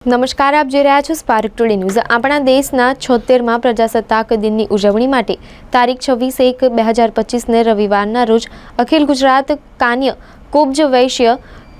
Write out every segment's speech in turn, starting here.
નમસ્કાર, આપ જોઈ રહ્યા છો સ્પાર્ક ટુડે ન્યૂઝ આપણા દેશના છોતેરમાં પ્રજાસત્તાક દિનની ઉજવણી માટે તારીખ છવ્વીસ એક બે હજાર પચીસને રવિવારના રોજ અખિલ ગુજરાત કાન્ય કુબ્જ વૈશ્ય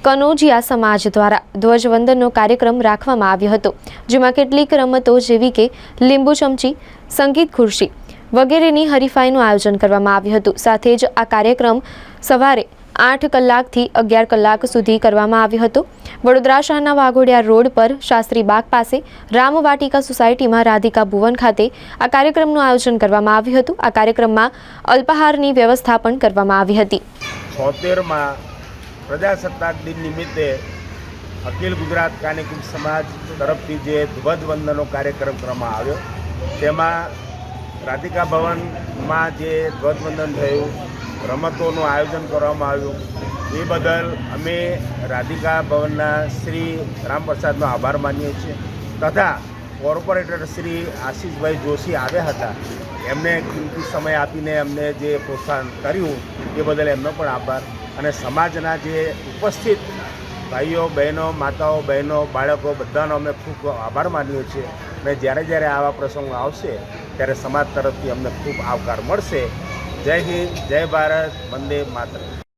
કનોજિયા સમાજ દ્વારા ધ્વજવંદનનો કાર્યક્રમ રાખવામાં આવ્યો હતો, જેમાં કેટલીક રમતો જેવી કે લીંબુ ચમચી, સંગીત ખુરશી વગેરેની હરીફાઈનું આયોજન કરવામાં આવ્યું હતું. સાથે જ આ કાર્યક્રમ સવારે આઠ કલાકથી અગિયાર કલાક સુધી કરવામાં આવ્યો હતો. વડોદરા શહેરના વાઘોડિયા રોડ પર શાસ્ત્રી બાગ પાસે રામ વાટિકા સોસાયટીમાં રાધિકા ભુવન ખાતે આ કાર્યક્રમનું આયોજન કરવામાં આવ્યું હતું. આ કાર્યક્રમમાં અલ્પાહારની વ્યવસ્થા પણ કરવામાં આવી હતી. છોતેરમાં પ્રજાસત્તાક દિન નિમિત્તે અખિલ ગુજરાત કાનિકુંજ સમાજ તરફથી જે ધ્વજવંદનનો કાર્યક્રમ કરવામાં આવ્યો, તેમાં રાધિકા ભવનમાં જે ધ્વજવંદન થયું રમતોનું આયોજન કરવામાં આવ્યું. એ બદલ અમે રાધિકા ભવનના શ્રી રામપ્રસાદનો આભાર માનીએ છીએ. તથા કોર્પોરેટર શ્રી આશીષભાઈ જોશી આવ્યા હતા. એમને કિંમતી સમય આપીને અમને જે પ્રોત્સાહન કર્યું, એ બદલ એમનો પણ આભાર. અને સમાજના જે ઉપસ્થિત ભાઈઓ, બહેનો, માતાઓ, બહેનો, બાળકો, બધાનો અમે ખૂબ આભાર માનીએ છીએ. અને જ્યારે જ્યારે આવા પ્રસંગો આવશે, ત્યારે સમાજ તરફથી અમને ખૂબ આવકાર મળશે. જય હિન્દ જય ભારત વંદે માતરમ.